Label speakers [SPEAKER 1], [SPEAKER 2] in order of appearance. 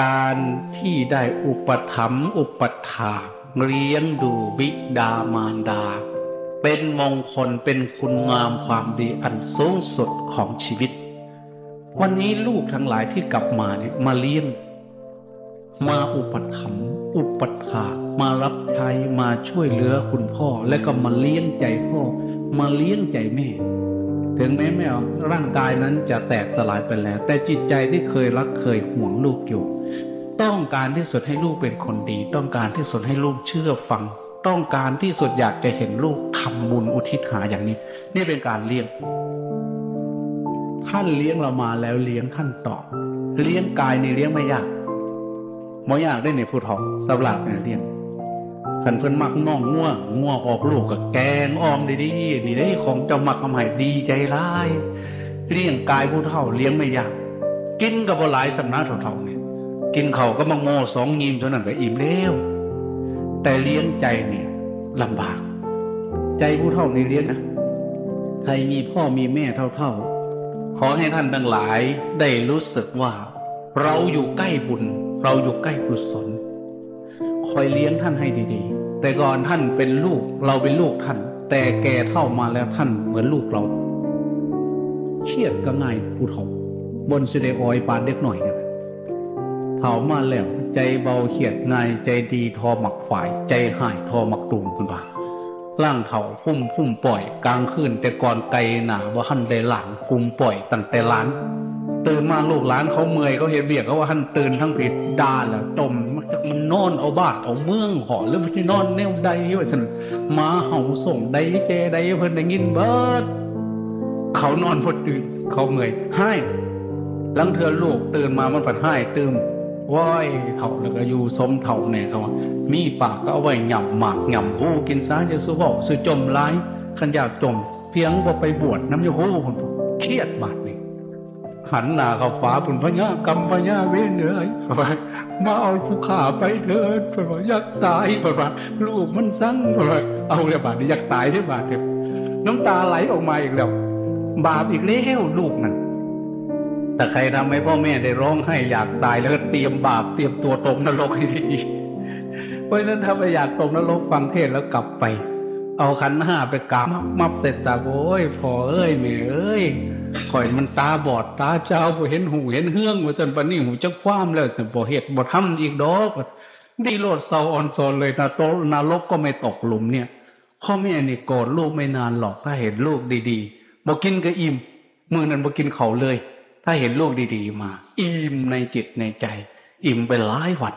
[SPEAKER 1] การที่ได้อุปถัมภ์อุปถากเลี้ยงดูบิดามารดา เป็นมงคลเป็นคุณงามความดีอันสูงสุดของชีวิต วันนี้ลูกทั้งหลายที่กลับมาเนี่ยมาเลี้ยง มาอุปถัมภ์อุปถากมารับใช้มาช่วยเหลือคุณพ่อ และก็มาเลี้ยงใจพ่อ มาเลี้ยงใจแม่ ถึงแม้แม่ร่างกายนั้นจะแตกสลายไปแล้ว แต่จิตใจที่เคยรักเคยห่วงลูกอยู่ ต้องการที่สุดให้ลูกเป็นคนดี ต้องการที่สุดให้ลูกเชื่อฟัง ต้องการที่สุดอยากจะเห็นลูกทำบุญอุทิศหาอย่างนี้ นี่เป็นการเลี้ยงท่านเลี้ยงเรามาแล้วเลี้ยงท่านตอบเลี้ยงกายในเลี้ยงไม่ยากบ่ยากได้ในผู้ทองสำหรับเนี่ยเลี้ยง ขันเพิ่นมักน่องง่วงง่วงออกลูกกับแกงออมดีๆนี่ได้ของเจ้ามักทำให้ดีใจร้ายเลี้ยงกายผู้เฒ่าเลี้ยงไม่ยากกินกับหลายสำนักเฒ่าๆเนี่ยกินเขาก็มาโง่สองยิมเท่านั้นก็อิ่มแล้วแต่เลี้ยงใจเนี่ยลำบาก ใจผู้เฒ่านี่เลี้ยงนะใครมีพ่อมีแม่เท่าๆขอให้ท่านทั้งหลายได้รู้สึกว่า เราอยู่ใกล้บุญ เราอยู่ใกล้กุศล คอยเลี้ยงท่านให้ดีๆ แต่ก่อนท่านเป็นลูกเราเป็นลูกท่าน แต่แก่เท่ามาแล้วท่านเหมือนลูกเรา เครียดก็ง่ายผู้เฒ่าบนเสดออยปานเด็กหน่อยเนี่ยเฒ่ามาแล้วใจเบาเครียดง่ายใจดีทอหมักฝ่าย ใจหายทอหมักตุ่มคุณว่าร่างเถาฟุ่มฟุ่มปล่อย กลางคืนแต่ก่อนไกลหนาว่าหันได้หลานกุมปล่อยตั้งแต่หล้าน ตื่นมาลูกหลานเขาเมื่อยเขาเห็นเบียกเขาว่าหันตื่นทั้งผิดดาแล้วจมมันจะมันนอนเอาบาดเอาเมืองหอหรือไม่ใช่นอนแนวใดว่าฉันมาเห่าส่งใดเจใดเพิ่นได้ยินเบิดเขานอนพอตื่นเขาเมื่อยให้ลังเธอลูกตื่นมามันผัดให้ตื่มว้ายเถ่าแล้วก็อยู่สมเถ่าแน่ยเขาว่ามีปากก็เอาไว้หย่ำหมากหย่ำหูกินซะจะสู้บอกสู้จมร้ายขันอยากจมเพียงบ่ไปบวชน้ำอยาหูคนเครียดบาด หันหน้าเข้าฟ้าปุ่นพญากรรมพญาเวนเอ้ยมาเอาผู้ขาไปเถิดเพิ่นว่าอยากสายเพิ่นว่าลูกมันสั้นเพิ่นว่าเอาเลยบาดนี่อยากสายได้บาดเถอะน้ำตาไหลออกมาอีกแล้ว บาปอีกแล้วลูกนั่นแต่ใครทำให้พ่อแม่ได้ร้องไห้อยากตายแล้วก็เตรียมบาปเตรียมตัวตกนรกให้ดีเพราะฉะนั้นถ้าไม่อยากตกนรกฟังเทศแล้วกลับไป เอาขันห้าไปกราบมับเสร็จสักโอ้ยฟอเอ้ยแม่เอ้ยข่อยมันตาบอดตาเจ้าบ่เห็นหูเห็นเฮืองว่าจนปานนี้หูจักฟ้ามแล้วสิบ่เฮ็ดบ่ทำอีกดอกดีโลดเซาออนซอนเลยนะโตนรกก็ไม่ตกหลุมเนี่ยพ่อแม่นี่โกรธลูกไม่นานหรอกถ้าเห็นลูกดีๆบ่กินก็อิ่มมือนั้นบ่กินเขาเลย ถ้าเห็นลูกดีๆมา อิ่มในจิตในใจ อิ่มไปหลายวัน